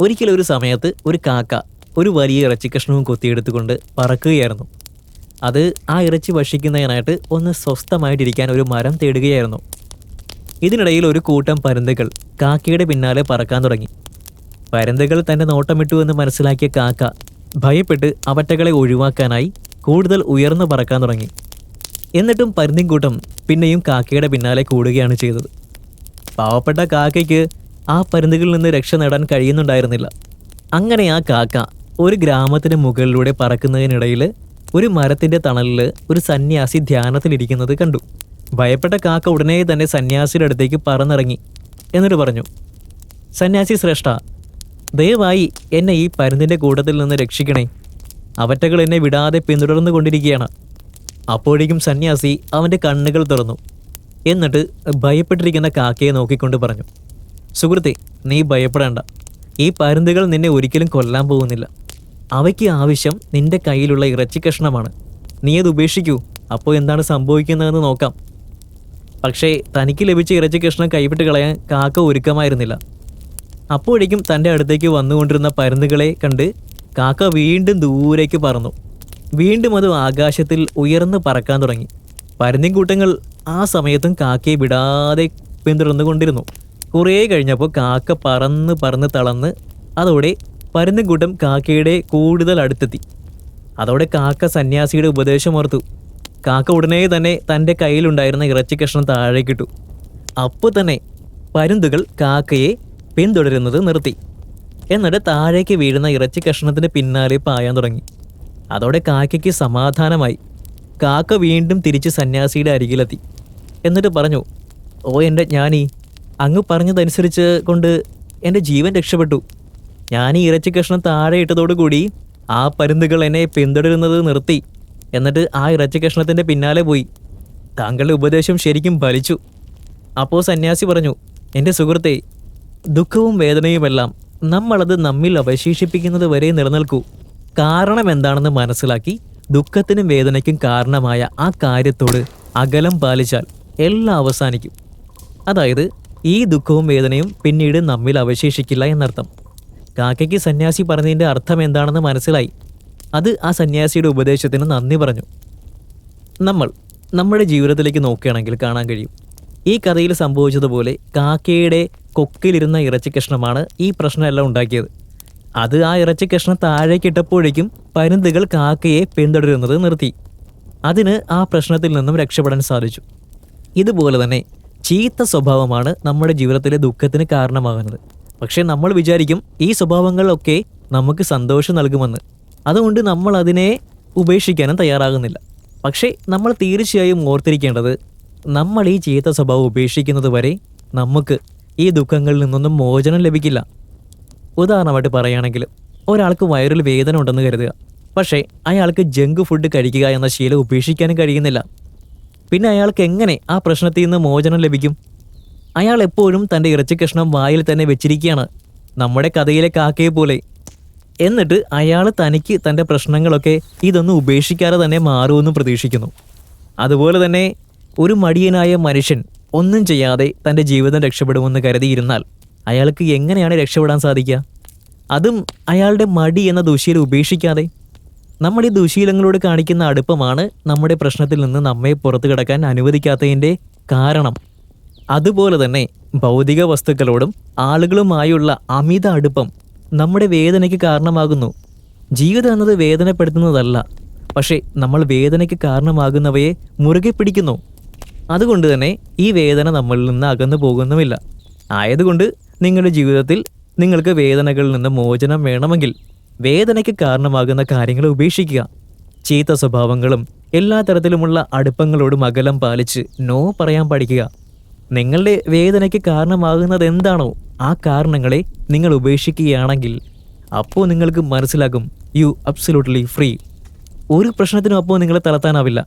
ഒരിക്കലൊരു സമയത്ത് ഒരു കാക്ക ഒരു വലിയ ഇറച്ചി കഷ്ണവും കൊത്തിയെടുത്തുകൊണ്ട് പറക്കുകയായിരുന്നു. അത് ആ ഇറച്ചി ഭക്ഷിക്കുന്നതിനായിട്ട് ഒന്ന് സ്വസ്ഥമായിട്ടിരിക്കാൻ ഒരു മരം തേടുകയായിരുന്നു. ഇതിനിടയിൽ ഒരു കൂട്ടം പരുന്തുകൾ കാക്കയുടെ പിന്നാലെ പറക്കാൻ തുടങ്ങി. പരുന്തുകൾ തന്റെ നോട്ടമിട്ടു എന്ന് മനസ്സിലാക്കിയ കാക്ക ഭയപ്പെട്ട് അവറ്റകളെ ഒഴിവാക്കാനായി കൂടുതൽ ഉയർന്നു പറക്കാൻ തുടങ്ങി. എന്നിട്ടും പരുന്തിൻകൂട്ടം പിന്നെയും കാക്കയുടെ പിന്നാലെ കൂടുകയാണ് ചെയ്തത്. പാവപ്പെട്ട കാക്കയ്ക്ക് ആ പരുന്തുകളിൽ നിന്ന് രക്ഷ നേടാൻ കഴിയുന്നുണ്ടായിരുന്നില്ല. അങ്ങനെ ആ കാക്ക ഒരു ഗ്രാമത്തിന് മുകളിലൂടെ പറക്കുന്നതിനിടയിൽ ഒരു മരത്തിന്റെ തണലിൽ ഒരു സന്യാസി ധ്യാനത്തിലിരിക്കുന്നത് കണ്ടു. ഭയപ്പെട്ട കാക്ക ഉടനെ തന്നെ സന്യാസിയുടെ അടുത്തേക്ക് പറന്നിറങ്ങി എന്നിട്ട് പറഞ്ഞു സന്യാസി ശ്രേഷ്ഠ ദയവായി എന്നെ ഈ പരുന്തിന്റെ കൂട്ടത്തിൽ നിന്ന് രക്ഷിക്കണേ. അവറ്റകൾ എന്നെ വിടാതെ പിന്തുടർന്നു കൊണ്ടിരിക്കുകയാണ്. അപ്പോഴേക്കും സന്യാസി അവന്റെ കണ്ണുകൾ തുറന്നു. എന്നിട്ട് ഭയപ്പെട്ടിരിക്കുന്ന കാക്കയെ നോക്കിക്കൊണ്ട് പറഞ്ഞു സുഹൃത്തെ നീ ഭയപ്പെടേണ്ട. ഈ പരുന്തുകൾ നിന്നെ ഒരിക്കലും കൊല്ലാൻ പോകുന്നില്ല. അവയ്ക്ക് ആവശ്യം നിന്റെ കയ്യിലുള്ള ഇറച്ചി കഷ്ണമാണ്. നീ അത് ഉപേക്ഷിക്കൂ. അപ്പോൾ എന്താണ് സംഭവിക്കുന്നതെന്ന് നോക്കാം. പക്ഷേ തനിക്ക് ലഭിച്ച ഇറച്ചി കഷ്ണം കൈവിട്ട് കളയാൻ കാക്ക ഒരുക്കമായിരുന്നില്ല. അപ്പോഴേക്കും തന്റെ അടുത്തേക്ക് വന്നുകൊണ്ടിരുന്ന പരുന്തുകളെ കണ്ട് കാക്ക വീണ്ടും ദൂരേക്ക് പറന്നു. വീണ്ടും അത് ആകാശത്തിൽ ഉയർന്ന് പറക്കാൻ തുടങ്ങി. പരുന്തിൻ കൂട്ടങ്ങൾ ആ സമയത്തും കാക്കയെ വിടാതെ പിന്തുടർന്നുകൊണ്ടിരുന്നു. കുറേ കഴിഞ്ഞപ്പോൾ കാക്ക പറന്ന് പറന്ന് തളന്ന് അതോടെ പരുന്നുകൂട്ടം കൂട്ടം കാക്കയുടെ കൂടുതൽ അടുത്തെത്തി. അതോടെ കാക്ക സന്യാസിയുടെ ഉപദേശം ഓർത്തു. കാക്ക ഉടനെ തന്നെ തന്റെ കയ്യിലുണ്ടായിരുന്ന ഇറച്ചി കഷ്ണം താഴേക്കിട്ടു അപ്പോൾ തന്നെ പരുന്തുകൾ കാക്കയെ പിന്തുടരുന്നത് നിർത്തി. എന്നിട്ട് താഴേക്ക് വീഴുന്ന ഇറച്ചി കഷ്ണത്തിന് പിന്നാലെ പായാൻ തുടങ്ങി. അതോടെ കാക്കയ്ക്ക് സമാധാനമായി. കാക്ക വീണ്ടും തിരിച്ച് സന്യാസിയുടെ അരികിലെത്തി. എന്നിട്ട് പറഞ്ഞു ഓ എന്റെ ജ്ഞാനി അങ്ങ് പറഞ്ഞതനുസരിച്ച് കൊണ്ട് എന്റെ ജീവൻ രക്ഷപ്പെട്ടു. ഞാൻ ഈ ഇറച്ചി കഷ്ണം താഴെ ഇട്ടതോടുകൂടി ആ പരുന്തുകൾ എന്നെ പിന്തുടരുന്നത് നിർത്തി. എന്നിട്ട് ആ ഇറച്ചി കഷ്ണത്തിന്റെ പിന്നാലെ പോയി. താങ്കളുടെ ഉപദേശം ശരിക്കും ഫലിച്ചു. അപ്പോൾ സന്യാസി പറഞ്ഞു എന്റെ സുഹൃത്തെ ദുഃഖവും വേദനയുമെല്ലാം നമ്മളത് നമ്മിൽ അവശേഷിപ്പിക്കുന്നത് വരെ നിലനിൽക്കൂ. കാരണം എന്താണെന്ന് മനസ്സിലാക്കി ദുഃഖത്തിനും വേദനയ്ക്കും കാരണമായ ആ കാര്യത്തോട് അകലം പാലിച്ചാൽ എല്ലാം അവസാനിക്കും. അതായത് ഈ ദുഃഖവും വേദനയും പിന്നീട് നമ്മിൽ അവശേഷിക്കില്ല എന്നർത്ഥം. കാക്കയ്ക്ക് സന്യാസി പറഞ്ഞതിന്റെ അർത്ഥം എന്താണെന്ന് മനസ്സിലായി. അത് ആ സന്യാസിയുടെ ഉപദേശത്തിന് നന്ദി പറഞ്ഞു. നമ്മൾ നമ്മുടെ ജീവിതത്തിലേക്ക് നോക്കുകയാണെങ്കിൽ കാണാൻ കഴിയും. ഈ കഥയിൽ സംഭവിച്ചതുപോലെ കാക്കയുടെ കൊക്കിലിരുന്ന ഇറച്ചി കഷ്ണമാണ് ഈ പ്രശ്നമെല്ലാം ഉണ്ടാക്കിയത്. അത് ആ ഇറച്ചി കഷ്ണം താഴേക്കിട്ടപ്പോഴേക്കും പരുന്തുകൾ കാക്കയെ പിന്തുടരുന്നത് നിർത്തി. അതിന് ആ പ്രശ്നത്തിൽ നിന്നും രക്ഷപ്പെടാൻ സാധിച്ചു. ഇതുപോലെ തന്നെ ചീത്ത സ്വഭാവമാണ് നമ്മുടെ ജീവിതത്തിലെ ദുഃഖത്തിന് കാരണമാകുന്നത്. പക്ഷേ നമ്മൾ വിചാരിക്കും ഈ സ്വഭാവങ്ങളൊക്കെ നമുക്ക് സന്തോഷം നൽകുമെന്ന്. അതുകൊണ്ട് നമ്മൾ അതിനെ ഉപേക്ഷിക്കാനും തയ്യാറാകുന്നില്ല. പക്ഷേ നമ്മൾ തീർച്ചയായും ഓർത്തിരിക്കേണ്ടത് നമ്മൾ ഈ ചീത്ത സ്വഭാവം ഉപേക്ഷിക്കുന്നത് വരെ നമുക്ക് ഈ ദുഃഖങ്ങളിൽ നിന്നൊന്നും മോചനം ലഭിക്കില്ല. ഉദാഹരണമായിട്ട് പറയുകയാണെങ്കിൽ ഒരാൾക്ക് വയറിൽ വേദന ഉണ്ടെന്ന് കരുതുക. പക്ഷേ അയാൾക്ക് ജങ്ക് ഫുഡ് കഴിക്കുക എന്ന ശീലം ഉപേക്ഷിക്കാനും കഴിയുന്നില്ല. പിന്നെ അയാൾക്ക് എങ്ങനെ ആ പ്രശ്നത്തിൽ നിന്ന് മോചനം ലഭിക്കും? അയാൾ എപ്പോഴും തന്റെ ഇറച്ചി കഷ്ണം വായിൽ തന്നെ വെച്ചിരിക്കുകയാണ് നമ്മുടെ കഥയിലെ കാക്കയെ പോലെ. എന്നിട്ട് അയാൾ തനിക്ക് തന്റെ പ്രശ്നങ്ങളൊക്കെ ഇതൊന്നും ഉപേക്ഷിക്കാതെ തന്നെ മാറുമെന്ന് പ്രതീക്ഷിക്കുന്നു. അതുപോലെ തന്നെ ഒരു മടിയനായ മനുഷ്യൻ ഒന്നും ചെയ്യാതെ തന്റെ ജീവിതം രക്ഷപ്പെടുമെന്ന് കരുതിയിരുന്നാൽ അയാൾക്ക് എങ്ങനെയാണ് രക്ഷപ്പെടാൻ സാധിക്കുക? അതും അയാളുടെ മടി എന്ന ദുശീലം ഉപേക്ഷിക്കാതെ നമ്മൾ ഈ ദുശീലങ്ങളോട് കാണിക്കുന്ന അടുപ്പമാണ് നമ്മുടെ പ്രശ്നത്തിൽ നിന്ന് നമ്മെ പുറത്തു കിടക്കാൻ അനുവദിക്കാത്തതിന്റെ കാരണം. അതുപോലെ തന്നെ ഭൗതിക വസ്തുക്കളോടും ആളുകളുമായുള്ള അമിത അടുപ്പം നമ്മുടെ വേദനയ്ക്ക് കാരണമാകുന്നു. ജീവിതം എന്നത് വേദനപ്പെടുത്തുന്നതല്ല പക്ഷേ നമ്മൾ വേദനയ്ക്ക് കാരണമാകുന്നവയെ മുറുകെ പിടിക്കുന്നു. അതുകൊണ്ട് തന്നെ ഈ വേദന നമ്മളിൽ നിന്ന് അകന്നു പോകുന്നുമില്ല. ആയതുകൊണ്ട് നിങ്ങളുടെ ജീവിതത്തിൽ നിങ്ങൾക്ക് വേദനകളിൽ നിന്ന് മോചനം വേണമെങ്കിൽ വേദനയ്ക്ക് കാരണമാകുന്ന കാര്യങ്ങൾ ഉപേക്ഷിക്കുക. ചീത്ത സ്വഭാവങ്ങളും എല്ലാ തരത്തിലുമുള്ള അടുപ്പങ്ങളോടും അകലം പാലിച്ച് നോ പറയാൻ പഠിക്കുക. നിങ്ങളുടെ വേദനയ്ക്ക് കാരണമാകുന്നത് എന്താണോ ആ കാരണങ്ങളെ നിങ്ങൾ ഉപേക്ഷിക്കുകയാണെങ്കിൽ അപ്പോൾ നിങ്ങൾക്ക് മനസ്സിലാകും യു അബ്സലൂട്ട്ലി ഫ്രീ ഒരു പ്രശ്നത്തിനും അപ്പോൾ നിങ്ങളെ തളർത്താനാവില്ല.